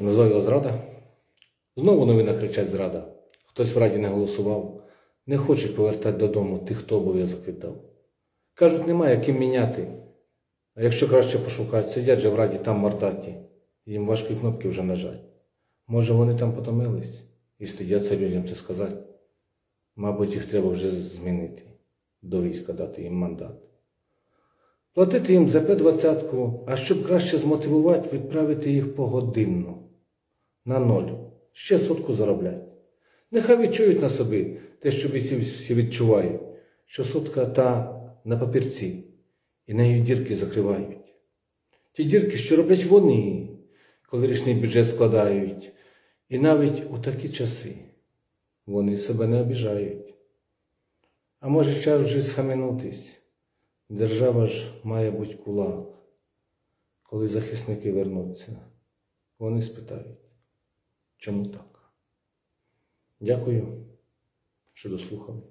Назвав його зрада. Знову новина кричать зрада. Хтось в раді не голосував. Не хочуть повертати додому тих, хто обов'язок віддав. Кажуть, немає ким міняти. А якщо краще пошукати, сидять же в раді там мордаті. Їм важкі кнопки вже нажать. Може, вони там потомились і стидяться людям це сказати. Мабуть, їх треба вже змінити, до війська дати їм мандат. Платити їм за П-20, а щоб краще змотивувати, відправити їх погодинно. На ноль. Ще сотку зароблять. Нехай відчують на собі те, що всі, відчувають, що сотка та на папірці, і нею дірки закривають. Ті дірки, що роблять вони, коли річний бюджет складають, і навіть у такі часи вони себе не обіжають. А може час вже схаменутись. Держава ж має бути кулак. Коли захисники вернуться, вони спитають, чому так? Дякую, що дослухали.